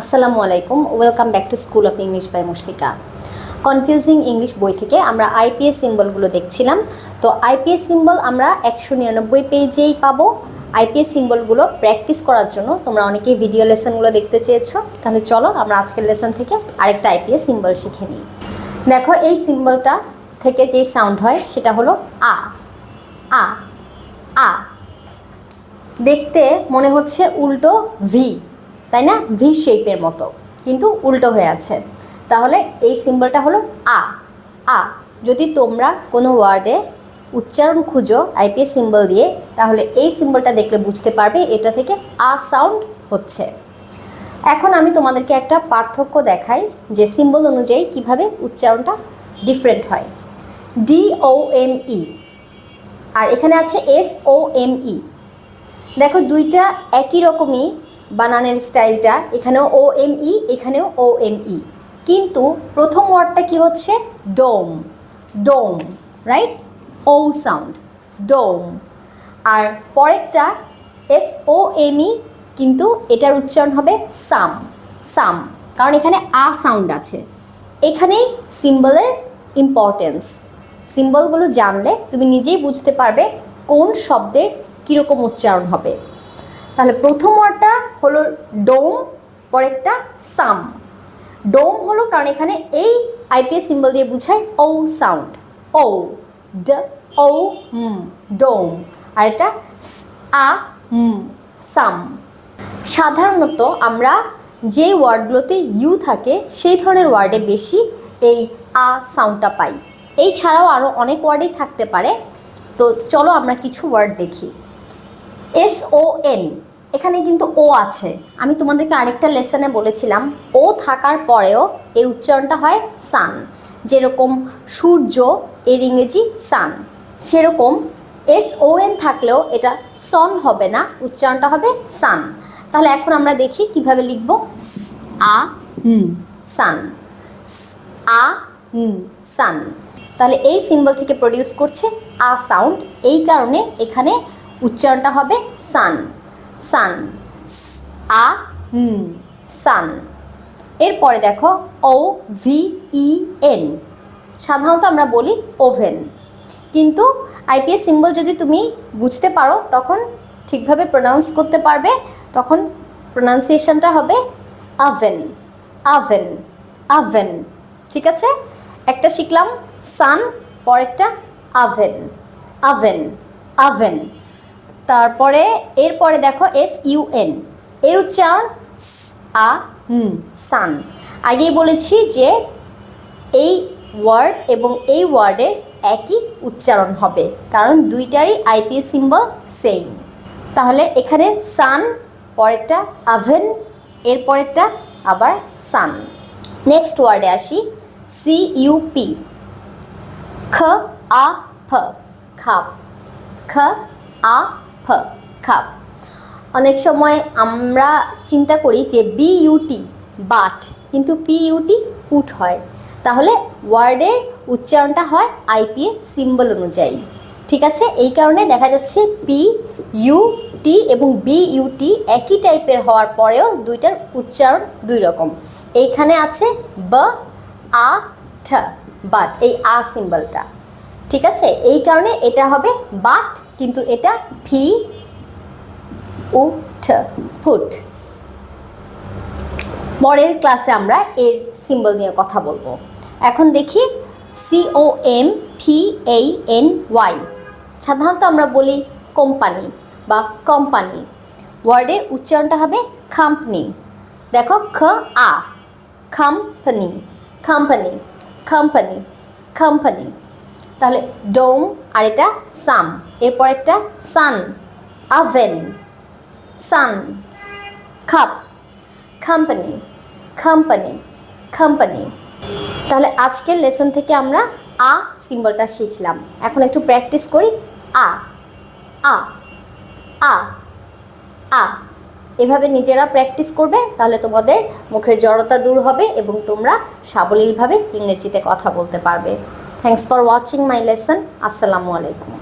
আসসালামু আলাইকুম welcome back to school of English by Mushfika confusing English বই থেকে আমরা আইপিএস সিম্বলগুলো দেখছিলাম। তো আইপিএস সিম্বল আমরা একশো নিরানব্বই পেজেই পাবো। আইপিএস সিম্বলগুলো প্র্যাকটিস করার জন্য তোমরা অনেকেই ভিডিও লেসনগুলো দেখতে চেয়েছো। তাহলে চলো আমরা আজকের লেসন থেকে আরেকটা আইপিএস সিম্বল শিখে নিই। দেখো এই সিম্বলটা থেকে যেই সাউন্ড হয় সেটা হলো আ। আ। আ। দেখতে মনে হচ্ছে উল্টো ভি। তাই না? ভি শেপের মতো। কিন্তু উল্টো হয়ে আছে। তাহলে এই সিম্বলটা হলো আ। আ, যদি তোমরা কোনো ওয়ার্ডে উচ্চারণ খুঁজো আইপিএস সিম্বল দিয়ে, তাহলে এই সিম্বলটা দেখলে বুঝতে পারবে এটা থেকে আ সাউন্ড হচ্ছে। এখন আমি তোমাদেরকে একটা পার্থক্য দেখাই যে সিম্বল অনুযায়ী কীভাবে উচ্চারণটা ডিফারেন্ট হয়। ডি ও এম ই আর এখানে আছে এস ও এম ই দেখো, দুইটা একই রকমই বানানের স্টাইলটা, এখানেও ও এম ই এখানেও ও এম ই কিন্তু প্রথম ওয়ার্ডটা কি হচ্ছে? ডোম। ডোম রাইট ও সাউন্ড ডোম। আর পরেরটা এস ও এম ই কিন্তু এটার উচ্চারণ হবে সাম সাম। কারণ এখানে আ সাউন্ড আছে। এখানেই সিম্বলের ইম্পর্টেন্স সিম্বলগুলো জানলে তুমি নিজেই বুঝতে পারবে কোন শব্দের কীরকম উচ্চারণ হবে। তাহলে প্রথম ওয়ার্ডটা হলো ডোম, পরেরটা সাম। ডোম হলো কারণ এখানে এই আইপিএস সিম্বল দিয়ে বুঝায় ও সাউন্ড। ও ড ও ডোম। আর এটা আ সাম। সাধারণত আমরা যে ওয়ার্ডগুলোতে ইউ থাকে, সেই ধরনের ওয়ার্ডে বেশি এই আ সাউন্ডটা পাই। এই ছাড়াও আরও অনেক ওয়ার্ডেই থাকতে পারে। তো চলো আমরা কিছু ওয়ার্ড দেখি। এস ও এন এখানে কিন্তু ও আছে। আমি তোমাদেরকে আরেকটা লেসনে বলেছিলাম, ও থাকার পরেও এর উচ্চারণটা হয় সান। যেরকম সূর্য, এর ইংরেজি সান। সেরকম এস ও এন থাকলেও এটা সন হবে না, উচ্চারণটা হবে সান। তাহলে এখন আমরা দেখি কীভাবে লিখব। আ সান। আ সান। তাহলে এই সিম্বল থেকে প্রডিউস করছে আ সাউন্ড। এই কারণে এখানে উচ্চারণটা হবে সান। সান। আ সান। এরপরে দেখো ও ভি, ই, এন। সাধারণত আমরা বলি ওভেন। কিন্তু আইপিএস সিম্বল যদি তুমি বুঝতে পারো, তখন ঠিকভাবে প্রোনাউন্স করতে পারবে। তখন প্রোনাউন্সিয়েশনটা হবে আভেন। আভেন। আভেন। ঠিক আছে? একটা শিখলাম, সান, পরেরটা আভেন। আভেন। আভেন। তারপরে, এরপরে দেখো এস ইউ এন এর উচ্চারণ আ সান। আগেই বলেছি যে এই ওয়ার্ড এবং এই ওয়ার্ডের একই উচ্চারণ হবে, কারণ দুইটারই আইপিএস সিম্বল সেম তাহলে এখানে সান, পরেরটা আভেন এর পরেরটা আবার সান। নেক্সট ওয়ার্ডে আসি সি ইউপি খ, আ ফ খাপ খ, আ ফ খাপ অনেক সময় আমরা চিন্তা করি যে বি ইউটি বাট কিন্তু পি ইউটি পুট হয়। তাহলে ওয়ার্ডের উচ্চারণটা হয় আইপিএ সিম্বল অনুযায়ী। ঠিক আছে? এই কারণে দেখা যাচ্ছে পি ইউ টি এবং বি ইউটি একই টাইপের হওয়ার পরেও দুইটার উচ্চারণ দুই রকম। এইখানে আছে ব আ ঠ বাট এই আ সিম্বলটা ঠিক আছে? এই কারণে এটা হবে বাট কিন্তু এটা ফি উঠ ফুট পরের ক্লাসে আমরা এর সিম্বল নিয়ে কথা বলব। এখন দেখি সি ও এম ফি এই এন ওয়াই সাধারণত আমরা বলি কোম্পানি বা কোম্পানি ওয়ার্ডের উচ্চারণটা হবে খাম্পনি দেখো খ, আ। খাম্পানি খাম্পানি খাম্পানি খাম্পানি তাহলে ডোম আর এটা সাম। এরপর একটা সান, আভেন, সান, খাপ কোম্পানি কোম্পানি কোম্পানি তাহলে আজকের লেসন থেকে আমরা আ সিম্বলটা শিখলাম। এখন একটু প্র্যাকটিস করি। আ আ আ আ। এভাবে নিজেরা প্র্যাকটিস করবে, তাহলে তোমাদের মুখের জড়তা দূর হবে এবং তোমরা সাবলীলভাবে ইংরেজিতে কথা বলতে পারবে। Thanks for watching my lesson আসসালামু আলাইকুম